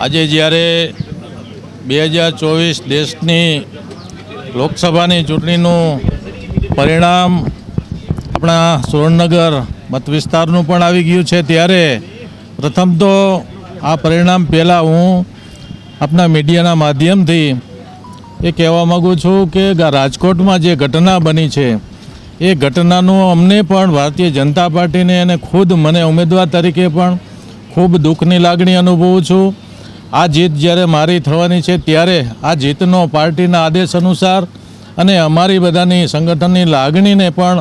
આજે જ્યારે બે હજાર ચોવીસ દેશની લોકસભાની ચૂંટણીનું પરિણામ આપણા સુરેન્દ્રનગર મત વિસ્તારનું પણ આવી ગયું છે, ત્યારે પ્રથમ તો આ પરિણામ પહેલાં હું આપણા મીડિયાના માધ્યમથી એ કહેવા માગું છું કે રાજકોટમાં જે ઘટના બની છે એ ઘટનાનું અમને પણ ભારતીય જનતા પાર્ટીને અને ખુદ મને ઉમેદવાર તરીકે પણ ખૂબ દુઃખની લાગણી અનુભવું છું. આ જીત જ્યારે મારી થવાની છે ત્યારે આ જીતનો પાર્ટીના આદેશ અનુસાર અને અમારી બધાની સંગઠનની લાગણીને પણ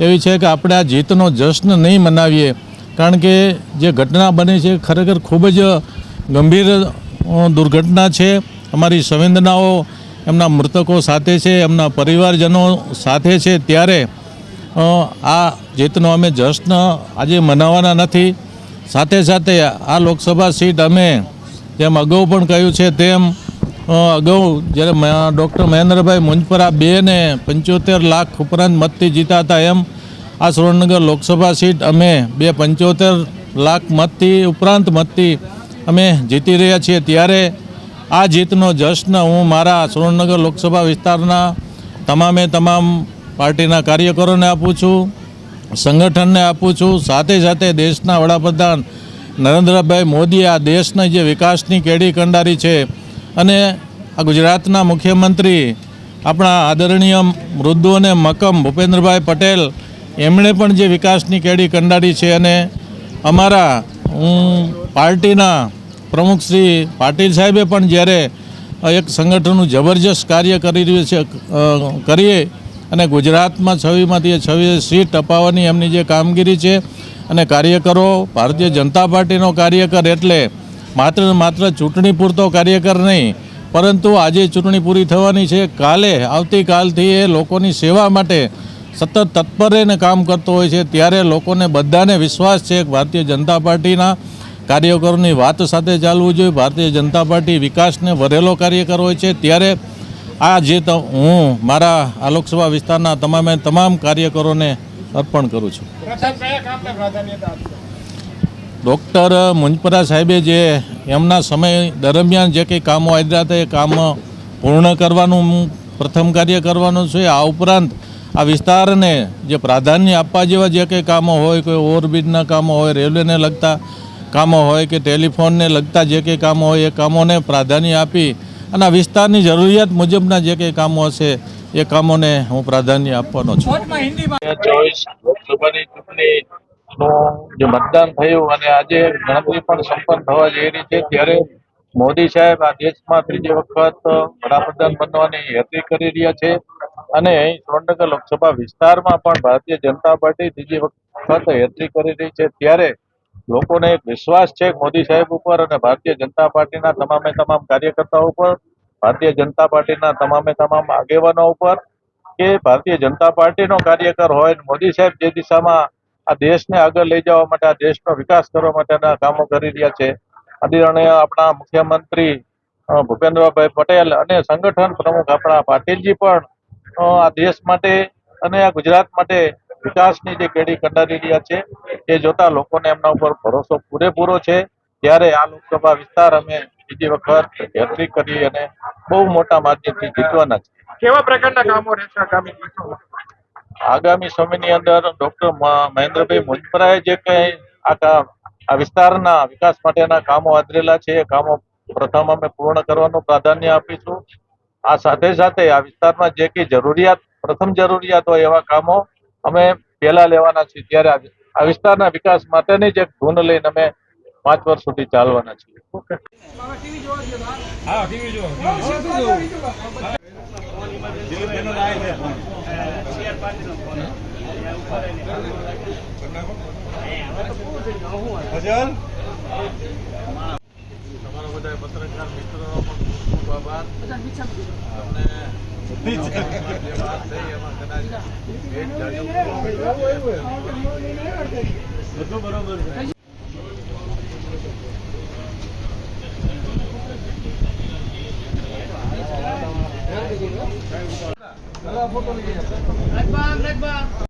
એવી છે કે આપણે આ જીતનો જશ્ન નહીં મનાવીએ. કારણ કે જે ઘટના બની છે ખરેખર ખૂબ જ ગંભીર દુર્ઘટના છે. અમારી સંવેદનાઓ એમના મૃતકો સાથે છે, એમના પરિવારજનો સાથે છે. ત્યારે આ જીતનો અમે જશ્ન આજે મનાવવાના નથી. સાથે સાથે આ લોકસભા સીટ અમે જેમ અગાઉ પણ કહ્યું છે, તેમ અગાઉ જ્યારે ડૉક્ટર મહેન્દ્રભાઈ મુંજપરા બે ને પંચોતેર લાખ ઉપરાંત મતથી જીતા હતા એમ, આ સુરેન્દ્રનગર લોકસભા સીટ અમે બે પંચોતેર લાખ મતથી ઉપરાંત મતથી અમે જીતી રહ્યા છીએ. ત્યારે આ જીતનો જશ્ન હું મારા સુરેન્દ્રનગર લોકસભા વિસ્તારના તમામે તમામ પાર્ટીના કાર્યકરોને આપું છું, સંગઠનને આપું છું, સાથે સાથે દેશના વડાપ્રધાન નરેન્દ્રભાઈ મોદીએ આ દેશને જે વિકાસની કેડી કંડારી છે અને આ ગુજરાતના મુખ્યમંત્રી, આપણા આદરણીય મૃદુ અને મક્કમ ભૂપેન્દ્રભાઈ પટેલ, એમણે પણ જે વિકાસની કેડી કંડારી છે અને અમારા હું પાર્ટીના પ્રમુખ શ્રી પાટીલ સાહેબે પણ જ્યારે એક સંગઠનનું જબરજસ્ત કાર્ય કરી રહ્યું છે કરીએ અને ગુજરાતમાં છવીમાંથી એ છવી સીટ અપાવવાની એમની જે કામગીરી છે અને કાર્યકરો, ભારતીય જનતા પાર્ટીનો કાર્યકર એટલે માત્ર માત્ર ચૂંટણી પૂરતો કાર્યકર નહીં, પરંતુ આજે ચૂંટણી પૂરી થવાની છે. કાલે, આવતીકાલથી એ લોકોની સેવા માટે સતત તત્પર રહીને કામ કરતો હોય છે. ત્યારે લોકોને બધાને વિશ્વાસ છે ભારતીય જનતા પાર્ટીના કાર્યકરોની વાત સાથે ચાલવું જોઈએ. ભારતીય જનતા પાર્ટી વિકાસને વરેલો કાર્યકર હોય છે. ત્યારે આ જે હું મારા આ લોકસભા વિસ્તારના તમામે તમામ કાર્યકરોને અર્પણ કરું છું. ડૉક્ટર મુંજપરા સાહેબે જે એમના સમય દરમિયાન જે કંઈ કામો આવ્યા હતા એ કામ પૂર્ણ કરવાનું હું પ્રથમ કાર્ય કરવાનું છે. આ ઉપરાંત આ વિસ્તારને જે પ્રાધાન્ય આપવા જેવા જે કંઈ કામો હોય કોઈ ઓવરબ્રિજના કામો હોય રેલવેને લગતા કામો હોય કે ટેલિફોનને લગતા જે કંઈ કામો હોય એ કામોને પ્રાધાન્ય આપી અને આ વિસ્તારની જરૂરિયાત મુજબના જે કંઈ કામો હશે એ કામોને હું પ્રાધાન્ય આપવાનો છું. ચોવીસ લોકસભાની ચૂંટણીનું જે મતદાન થયું અને આજે ગણતરી પણ સંપન્ન થવા જઈ રહી છે. ત્યારે મોદી સાહેબ આ દેશમાં ત્રીજી વખત વડાપ્રધાન બનવાની હેતરી કરી રહ્યા છે. અને અહીં સુરેન્દ્રનગર લોકસભા વિસ્તારમાં પણ ભારતીય જનતા પાર્ટી ત્રીજી વખત હેતરી કરી રહી છે. ત્યારે લોકોને એક વિશ્વાસ છે મોદી સાહેબ ઉપર અને ભારતીય જનતા પાર્ટીના તમામે તમામ કાર્યકર્તાઓ ઉપર, ભારતીય જનતા પાર્ટીના તમામે તમામ આગેવાનો ઉપર કે ભારતીય જનતા પાર્ટીનો કાર્યકર હોય મોદી સાહેબ જે દિશામાં આ દેશને આગળ લઈ જવા માટે, આ દેશનો વિકાસ કરવા માટેના કામો કરી રહ્યા છે. આદરણીય આપણા મુખ્યમંત્રી ભૂપેન્દ્રભાઈ પટેલ અને સંગઠન પ્રમુખ આપણા પાટીલજી પણ આ દેશ માટે અને આ ગુજરાત માટે વિકાસની જે કેડી કંડારી રહ્યા છે તે જોતા લોકોને એમના ઉપર ભરોસો પૂરેપૂરો છે. ત્યારે આ લોકસભા વિસ્તાર અમે બીજી વખત એન્ટ્રી કરી અને બહુ મોટા માધ્યમથી જીતવાના છે. કેવા પ્રકારના કામો રહેશે આગામી આગામી સમયની અંદર ડોક્ટર મહેન્દ્રભાઈ મુંજપરાએ જે કંઈ આ આ વિસ્તારના વિકાસ માટેના કામો આદરેલા છે એ કામો પ્રથમ અમે પૂર્ણ કરવાનું પ્રાધાન્ય આપીશું. આ સાથે સાથે આ વિસ્તારમાં જે કંઈ જરૂરિયાત પ્રથમ જરૂરિયાત હોય એવા કામો અમે પહેલા લેવાના છીએ, ત્યારે આ વિસ્તારના વિકાસ માટેની જ એક ધૂન લઈને અમે પાંચ વર્ષ સુધી ચાલવાના છીએ. તમારા બધા પત્રકાર મિત્રો ખૂબ ખૂબ આભાર. અને જે વાત થઈ એમાં કદાચ એક